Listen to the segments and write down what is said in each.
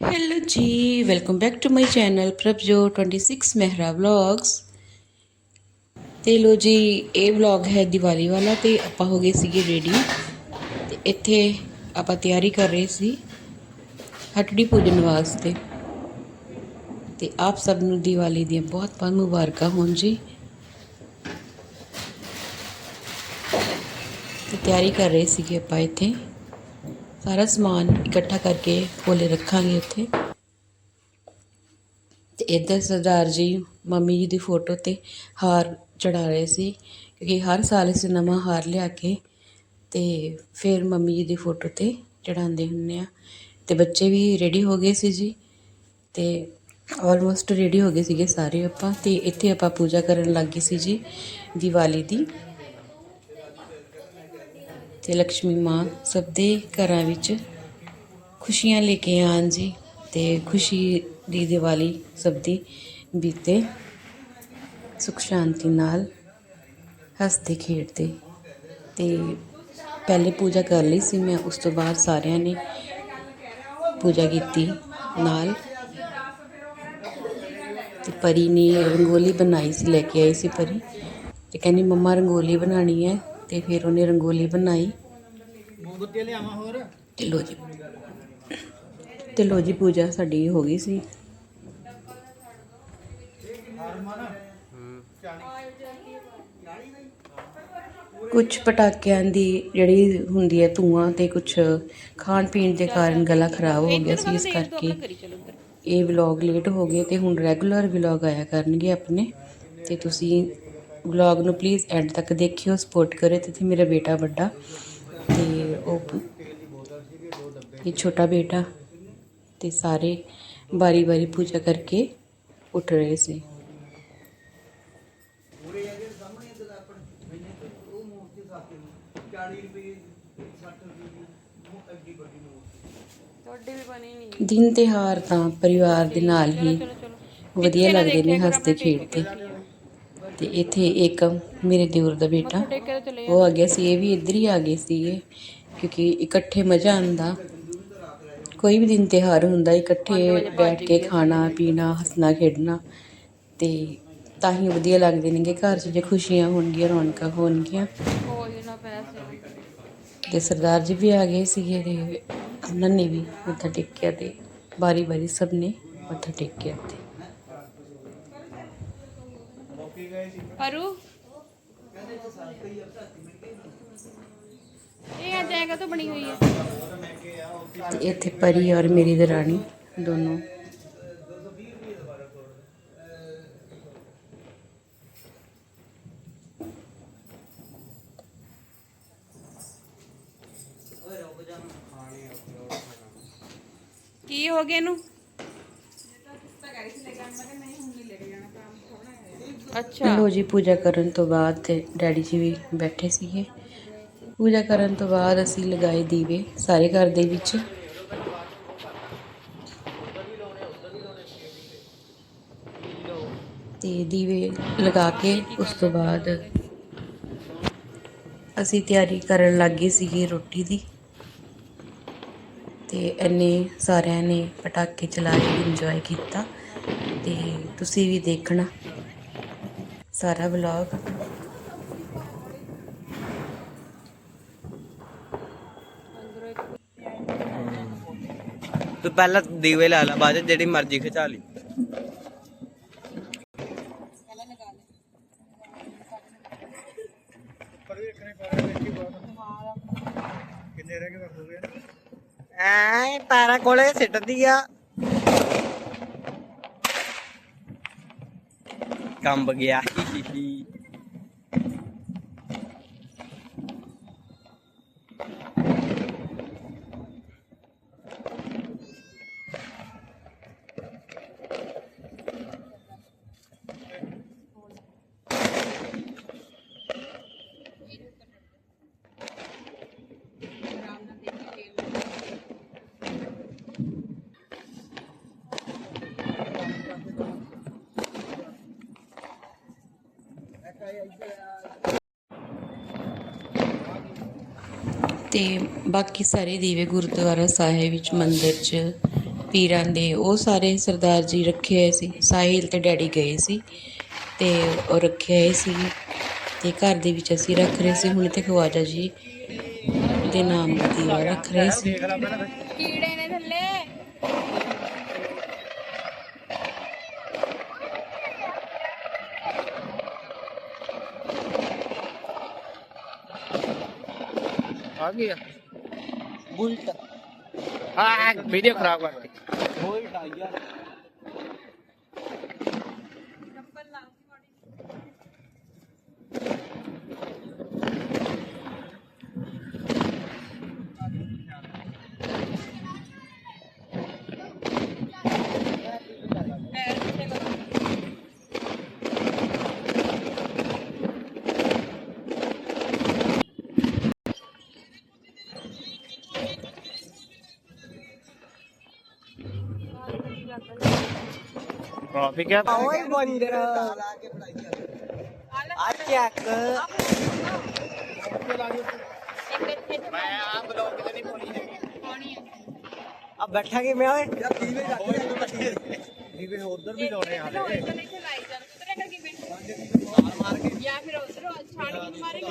Hello ਜੀ welcome back to my channel ਪ੍ਰਭਜੋ 26 Mehra vlogs ਤੇ ਲੋ ਜੀ, ਇਹ ਵਲੌਗ ਹੈ ਦੀਵਾਲੀ ਵਾਲਾ ਤੇ ਆਪਾਂ ਹੋ ਗਏ ਸੀਗੇ ਰੈਡੀ ਤੇ ਇੱਥੇ ਆਪਾਂ ਤਿਆਰੀ ਕਰ ਰਹੇ ਸੀ ਹਟੜੀ ਪੂਜਨ ਵਾਸਤੇ। ਤੇ ਆਪ ਸਭ ਨੂੰ ਦੀਵਾਲੀ ਦੀਆਂ ਬਹੁਤ ਬਹੁਤ ਮੁਬਾਰਕਾਂ ਹੋਣ ਜੀ। ਤੇ ਤਿਆਰੀ ਕਰ ਰਹੇ ਸੀਗੇ ਆਪਾਂ ਇੱਥੇ। ਸਾਰਾ ਸਮਾਨ ਇਕੱਠਾ ਕਰਕੇ ਕੋਲੇ ਰੱਖਾਂਗੇ ਉੱਥੇ। ਤੇ ਇੱਧਰ ਸਰਦਾਰ ਜੀ, ਮੰਮੀ ਜੀ ਦੀ ਫੋਟੋ ਤੇ ਹਾਰ ਚੜਾ ਰਹੇ ਸੀ, ਕਿਉਂਕਿ ਹਰ ਸਾਲ ਅਸੀਂ ਨਵਾਂ ਹਾਰ ਲਿਆ ਕੇ ਤੇ ਫਿਰ ਮੰਮੀ ਜੀ ਦੀ ਫੋਟੋ ਤੇ ਚੜਾਉਂਦੇ ਹੁੰਨੇ ਆ। ਤੇ ਬੱਚੇ ਵੀ ਰੈਡੀ ਹੋ ਗਏ ਸੀ ਜੀ। ਤੇ ਆਲਮੋਸਟ ਰੈਡੀ ਹੋ ਗਏ ਸੀਗੇ ਸਾਰੇ ਆਪਾਂ। ਤੇ ਇੱਥੇ ਆਪਾਂ ਪੂਜਾ ਕਰਨ ਲੱਗ ਗਏ ਸੀ ਜੀ ਦੀਵਾਲੀ ਦੀ। ਤੇ ਲక్ష్ਮੀ ਮਾਂ ਸਭ ਦੇ ਘਰਾਂ ਵਿੱਚ ਖੁਸ਼ੀਆਂ ਲੈ ਕੇ ਆਉਣ ਜੀ ਤੇ ਖੁਸ਼ੀ ਦੀ ਦੀਵਾਲੀ ਸਭ ਦੀ ਬੀਤੇ ਸੁਖ ਸ਼ਾਂਤੀ ਨਾਲ ਹੱਸਦੇ, ਖੇਡਦੇ ਤੇ ਪਹਿਲੇ ਪੂਜਾ ਕਰ ਲਈ ਸੀ ਮੈਂ, ਉਸ ਤੋਂ ਬਾਅਦ ਸਾਰਿਆਂ ਨੇ ਪੂਜਾ ਕੀਤੀ ਨਾਲ। ਤੇ ਪਰੀ ਨੇ ਰੰਗੋਲੀ ਬਣਾਈ ਸੀ, ਲੈ ਕੇ ਆਈ ਸੀ ਪਰੀ ਤੇ ਕਹਿੰਦੀ, ਮੰਮਾ, ਰੰਗੋਲੀ ਬਣਾਣੀ ਹੈ। ਤੇ ਫਿਰ ਉਹਨੇ ਰੰਗੋਲੀ ਬਣਾਈ। ਮੋਮਬੱਤੀਆਂ ਲਿਆਵਾਂ ਹੋਰ? ਤੇ ਲੋ ਜੀ। ਤੇ ਲੋ ਜੀ ਪੂਜਾ ਸਾਡੀ ਹੋ ਗਈ ਸੀ। ਕੁਝ ਪਟਾਕਿਆਂ ਦੀ ਜਿਹੜੀ ਹੁੰਦੀ ਹੈ ਧੂਆਂ ਤੇ ਕੁਝ ਖਾਣ ਪੀਣ ਦੇ ਕਾਰਨ ਗਲਾ ਖਰਾਬ ਹੋ ਗਿਆ ਸੀ ਇਸ ਕਰਕੇ ਇਹ ਵਲੌਗ ਲੇਟ ਹੋ ਗਏ ਤੇ ਹੁਣ ਰੈਗੂਲਰ ਵਲੌਗ ਆਇਆ ਕਰਨਗੇ ਆਪਣੇ। ਤੇ ਤੁਸੀਂ ਵਲੌਗ ਨੂੰ ਪਲੀਜ਼ ਐਂਡ ਤੱਕ ਦੇਖਿਓ ਸਪੋਰਟ ਕਰਿਓ ਤੇ ਇੱਥੇ ਮੇਰਾ ਬੇਟਾ ਵੱਡਾ ਤੇ ਉਹ ਇਹ ਛੋਟਾ ਬੇਟਾ ਤੇ ਸਾਰੇ ਬਾਰੀ ਬਾਰੀ ਪੂਜਾ ਕਰਕੇ ਉੱਠ ਰਹੇ ਸੀ। ਦਿਨ ਤਿਉਹਾਰ ਤਾਂ ਪਰਿਵਾਰ ਦੇ ਨਾਲ ਹੀ ਵਧੀਆ ਲੱਗਦੇ ਨੇ ਹੱਸਦੇ ਖੇਡਦੇ। ਤੇ ਇੱਥੇ ਇੱਕ ਮੇਰੇ ਦਿਓਰ ਦਾ ਬੇਟਾ, ਉਹ ਆ ਗਿਆ ਸੀ, ਇਹ ਵੀ ਇੱਧਰ ਹੀ ਆ ਗਏ ਸੀਗੇ, ਕਿਉਂਕਿ ਇਕੱਠੇ ਮਜ਼ਾ ਆਉਂਦਾ। ਕੋਈ ਵੀ ਦਿਨ ਤਿਉਹਾਰ ਹੁੰਦਾ, ਇਕੱਠੇ ਬੈਠ ਕੇ ਖਾਣਾ, ਪੀਣਾ, ਹੱਸਣਾ, ਖੇਡਣਾ, ਤੇ ਤਾਂ ਹੀ ਵਧੀਆ ਲੱਗਦੇ ਨੇਗੇ। ਘਰ 'ਚ ਜੇ ਖੁਸ਼ੀਆਂ ਹੋਣਗੀਆਂ, ਰੌਣਕਾਂ ਹੋਣਗੀਆਂ। ਤੇ ਸਰਦਾਰ ਜੀ ਵੀ ਆ ਗਏ ਸੀਗੇ ਤੇ ਉਹਨਾਂ ਨੇ ਵੀ ਮੱਥਾ ਟੇਕਿਆ ਤੇ ਬਾਰੀ ਬਾਰੀ ਸਭ ਨੇ ਮੱਥਾ ਟੇਕਿਆ ਤੇ ਪਰੂ। ਇਹ ਅੱਜ ਐਗਾ ਤਾਂ ਬਣੀ ਹੋਈ ਹੈ? ਇੱਥੇ ਪਰੀ ਔਰ ਮੇਰੀ ਦਰਾਣੀ ਦੋਨੋਂ। ਜੀ ਪੂਜਾ ਕਰਨ ਤੋਂ ਬਾਅਦ ਤੇ ਡੈਡੀ ਜੀ ਵੀ ਬੈਠੇ ਸੀਗੇ। ਪੂਜਾ ਕਰਨ ਤੋਂ ਬਾਅਦ ਅਸੀਂ ਲਗਾਏ ਦੀਵੇ ਸਾਰੇ ਘਰ ਦੇ ਵਿੱਚ। ਤੇ ਦੀਵੇ ਲਗਾ ਕੇ ਉਸ ਤੋਂ ਬਾਅਦ ਅਸੀਂ ਤਿਆਰੀ ਕਰਨ ਲੱਗ ਗਏ ਸੀਗੇ ਰੋਟੀ ਦੀ। ਤੇ ਇੰਨੇ ਸਾਰਿਆਂ ਨੇ ਪਟਾਕੇ ਚਲਾਏ ਇੰਜੋਏ ਕੀਤਾ। ਤੇ ਤੁਸੀਂ ਵੀ ਦੇਖਣਾ। ਸਾਰਾ ਵਲੌਗ ਤੂੰ ਪਹਿਲਾਂ ਦੀਵੇ ਲਾ ਲਾ ਬਾਅਦ 'ਚ ਜਿਹੜੀ ਮਰਜ਼ੀ ਖਿਚਾ ਲਈ। ਕਿੰਨੇ ਰਹਿ ਗਏ ਹੋ ਗਏ ਐ ਤਾਰਾ ਕੋਲੇ ਸਿੱਟਦੀ ਆ। ਕੰਬ ਗਿਆ ਤੇ ਬਾਕੀ ਸਾਰੇ ਦੀਵੇ ਗੁਰਦੁਆਰਾ ਸਾਹਿਬ ਵਿੱਚ ਮੰਦਿਰ 'ਚ ਪੀਰਾਂ ਦੇ, ਉਹ ਸਾਰੇ ਸਰਦਾਰ ਜੀ ਰੱਖੇ ਹੋਏ ਸੀ। ਸਾਹਿਲ ਤੇ ਡੈਡੀ ਗਏ ਸੀ ਤੇ ਉਹ ਰੱਖੇ ਹੋਏ ਸੀ ਤੇ ਘਰ ਦੇ ਵਿੱਚ ਅਸੀਂ ਰੱਖ ਰਹੇ ਸੀ। ਹੁਣ ਤੇ ਖਵਾਜਾ ਜੀ ਦੇ ਨਾਮ ਦਾ ਰੱਖ ਰਹੇ ਸੀ। ਕੀੜੇ ਨੇ ਥੱਲੇ। ਖਰਾਬ ਯਾਰ ਟ੍ਰੈਫਿਕ ਹੈ। ਓਏ ਮੰਦਰ। ਆ ਚੱਕ ਮੈਂ ਆ ਬਲੌਗ ਤੇ ਨਹੀਂ ਪਾਉਣੀ ਹੈਗੀ ਆ ਬੈਠਾ ਕਿ ਮੈਂ ਓਏ? ਯਾਰ ਦੀਵੇ ਰੱਖ ਦੀਵੇ ਉਧਰ ਵੀ ਲਾਉਣੇ ਆ ਚਲੋ ਇੱਥੇ ਮਾਰ ਕੇ ਜਾਂ ਫਿਰ ਉਧਰੋਂ ਛਾੜ ਕੇ ਮਾਰੇਗਾ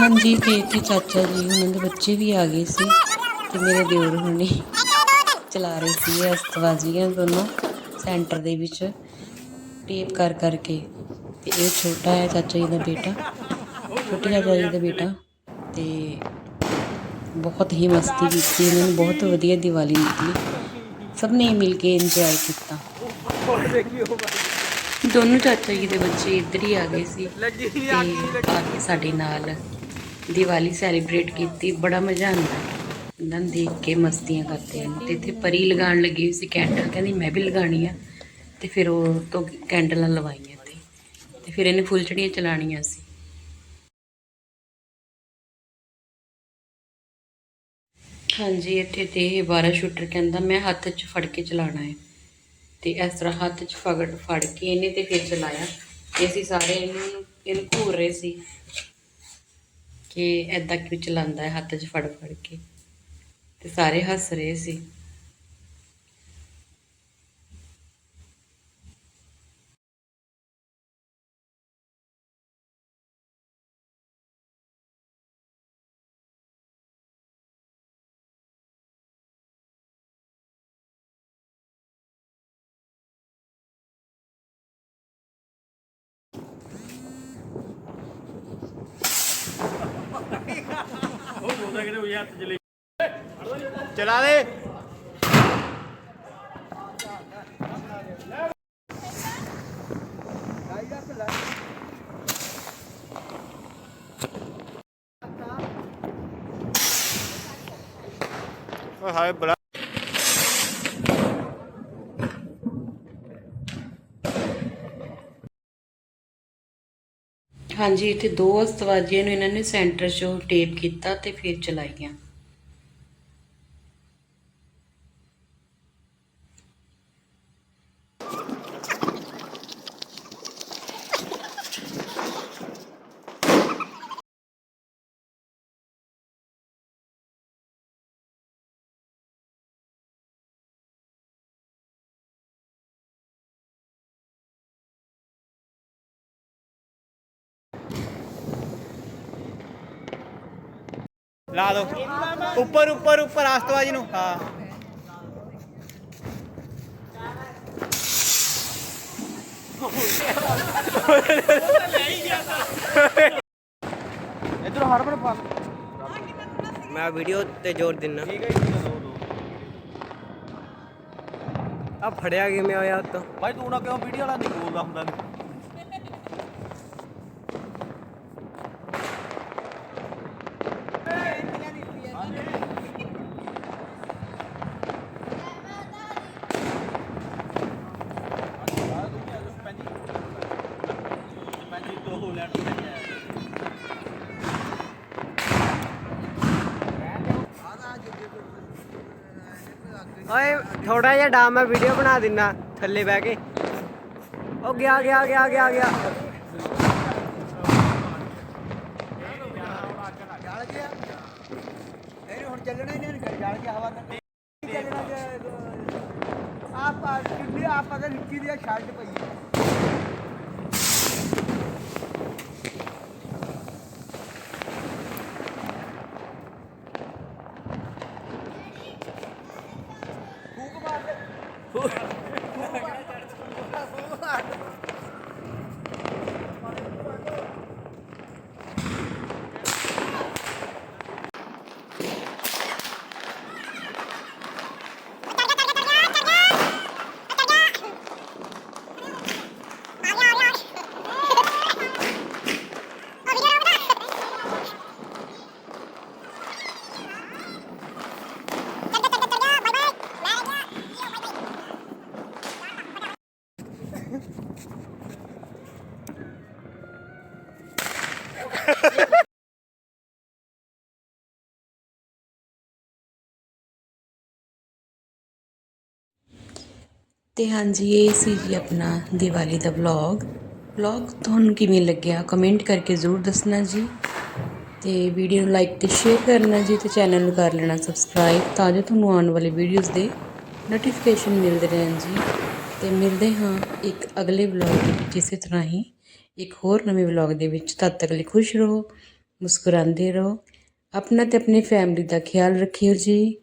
ਹਾਂਜੀ ਤੇ ਇੱਥੇ ਚਾਚਾ ਜੀ ਉਹਨਾਂ ਦੇ ਬੱਚੇ ਵੀ ਆ ਗਏ ਸੀ ਤੇ ਮੇਰੇ ਦਿਓਰ ਹੁਣੇ ਚਲਾ ਰਹੇ ਸੀ ਅਸਤਵਾਜ਼ੀਆਂ ਦੋਨੋਂ ਸੈਂਟਰ ਦੇ ਵਿੱਚ ਟੇਪ ਕਰ ਕਰਕੇ ਤੇ ਇਹ ਛੋਟਾ ਹੈ ਚਾਚਾ ਜੀ ਦਾ ਬੇਟਾ ਛੋਟੇ ਚਾਚਾ ਜੀ ਦਾ ਬੇਟਾ ਤੇ ਬਹੁਤ ਹੀ ਮਸਤੀ ਕੀਤੀ, ਇਹਨਾਂ ਨੇ ਬਹੁਤ ਵਧੀਆ ਦੀਵਾਲੀ ਨਿਕਲੀ, ਸਭ ਨੇ ਮਿਲ ਕੇ ਇੰਜੋਏ ਕੀਤਾ। ਦੋਨੋਂ ਚਾਚਾ ਜੀ ਦੇ ਬੱਚੇ ਇੱਧਰ ਹੀ ਆ ਗਏ ਸੀ ਤੇ ਆ ਕੇ ਸਾਡੇ ਨਾਲ ਦੀਵਾਲੀ ਸੈਲੀਬ੍ਰੇਟ ਕੀਤੀ, ਬੜਾ ਮਜ਼ਾ ਆਉਂਦਾ। ਇਹਨਾਂ ਨੂੰ ਦੇਖ ਕੇ ਮਸਤੀਆਂ ਕਰਦੇ ਹਨ ਤੇ ਇੱਥੇ ਪਰੀ ਲਗਾਉਣ ਲੱਗੀ ਹੋਈ ਸੀ ਕੈਂਡਲ ਕਹਿੰਦੀ ਮੈਂ ਵੀ ਲਗਾਣੀ ਆ। ਤੇ ਫਿਰ ਉਹ ਤੋਂ ਕੈਂਡਲਾਂ ਲਵਾਈਆਂ ਤੇ ਤੇ ਫਿਰ ਇਹਨੇ ਫੁੱਲਝੜੀਆਂ ਚਲਾਣੀਆਂ ਸੀ। ਹਾਂਜੀ, ਇੱਥੇ ਤੇ ਇਹ 12 ਸ਼ੂਟਰ ਕਹਿੰਦਾ, ਮੈਂ ਹੱਥ 'ਚ ਫੜ ਕੇ ਚਲਾਣਾ ਹੈ ਤੇ ਇਸ ਤਰ੍ਹਾਂ ਹੱਥ 'ਚ ਫੜ ਫੜ ਕੇ ਇਹਨੇ ਤੇ ਫਿਰ ਚਲਾਇਆ। ਤੇ ਅਸੀਂ ਸਾਰੇ ਇਹਨੂੰ ਇਹਨੂੰ ਘੂਰ ਰਹੇ ਸੀ। ਕਿ ਐਦਾਂ ਕਿਉਂ ਚਲਾਉਂਦਾ ਹੈ, ਹੱਥ 'ਚ ਫੜ ਫੜ ਕੇ। ਤੇ ਸਾਰੇ ਹੱਸ ਰਹੇ ਸੀ। ਚਲਾ ਦੇ। ਹਾਏ ਬੜਾ। ਹਾਂਜੀ ਇੱਥੇ ਦੋ ਅਸਤਵਾਜੀਆਂ ਨੂੰ ਇਹਨਾਂ ਨੇ ਸੈਂਟਰ 'ਚੋਂ ਟੇਪ ਕੀਤਾ ਤੇ ਫਿਰ ਚਲਾਈਆਂ। ਲਾ ਦੋ। ਉੱਪਰ ਉੱਪਰ ਉੱਪਰ ਆਸਤਵਾਜੀ ਨੂੰ। ਹਾਂ। ਇਧਰ ਹਰਮਨ ਪਾ ਮੈਂ ਵੀਡੀਓ ਤੇ ਜ਼ੋਰ ਦਿੰਨਾ। ਠੀਕ ਹੈ ਆ ਫੜਿਆ ਕਿਵੇਂ ਹੋਇਆ ਤੋ? ਭਾਈ ਤੂੰ ਨਾ ਕਿਉਂ ਵੀਡੀਓ ਵਾਲਾ ਨਹੀਂ ਬੋਲਦਾ ਹੁੰਦਾ? ਨੀ? ਓਏ ਥੋੜਾ ਜਿਹਾ ਡਾਮ ਮੈਂ ਵੀਡੀਓ ਬਣਾ ਦਿੰਨਾ, ਥੱਲੇ ਬਹਿ ਕੇ। ਉਹ ਗਿਆ ਗਿਆ ਗਿਆ ਗਿਆ ਗਿਆ। ਹੁਣ ਚੱਲਣਾ ਹੀ ਨਹੀਂ ਜਲ ਗਿਆ ਹਵਾ ਨਾਲ ਚੱਲਣਾ ਆਪ ਕਿੰਨੀ ਆਪ ਪਤਾ ਨਿੱਕੀ ਦੀ ਸ਼ਰਟ ਪਈ। Oh. ਅਤੇ ਹਾਂਜੀ, ਇਹ ਸੀ ਜੀ ਆਪਣਾ ਦੀਵਾਲੀ ਦਾ ਵਲੌਗ ਵਲੌਗ ਤੁਹਾਨੂੰ ਕਿਵੇਂ ਲੱਗਿਆ? ਕਮੈਂਟ ਕਰਕੇ ਜ਼ਰੂਰ ਦੱਸਣਾ ਜੀ। ਤੇ ਵੀਡੀਓ ਨੂੰ ਲਾਈਕ ਤੇ ਸ਼ੇਅਰ ਕਰਨਾ ਜੀ ਤੇ ਚੈਨਲ ਨੂੰ ਕਰ ਲੈਣਾ ਸਬਸਕ੍ਰਾਈਬ ਤਾਂ ਜੋ ਤੁਹਾਨੂੰ ਆਉਣ ਵਾਲੇ ਵੀਡੀਓਜ਼ ਦੇ ਨੋਟੀਫਿਕੇਸ਼ਨ ਮਿਲਦੇ ਰਹਿਣ ਜੀ। ਤੇ ਮਿਲਦੇ ਹਾਂ ਇੱਕ ਅਗਲੇ ਵਲੌਗ ਦੇ ਵਿੱਚ ਇਸੇ ਤਰ੍ਹਾਂ ਹੀ। ਇੱਕ ਹੋਰ ਨਵੇਂ ਵਲੌਗ ਦੇ ਵਿੱਚ। ਤਦ ਤੱਕ ਲਈ ਖੁਸ਼ ਰਹੋ, ਮੁਸਕਰਾਉਂਦੇ ਰਹੋ। ਆਪਣਾ ਤੇ ਆਪਣੀ ਫੈਮਿਲੀ ਦਾ ਖਿਆਲ ਰੱਖਿਓ ਜੀ।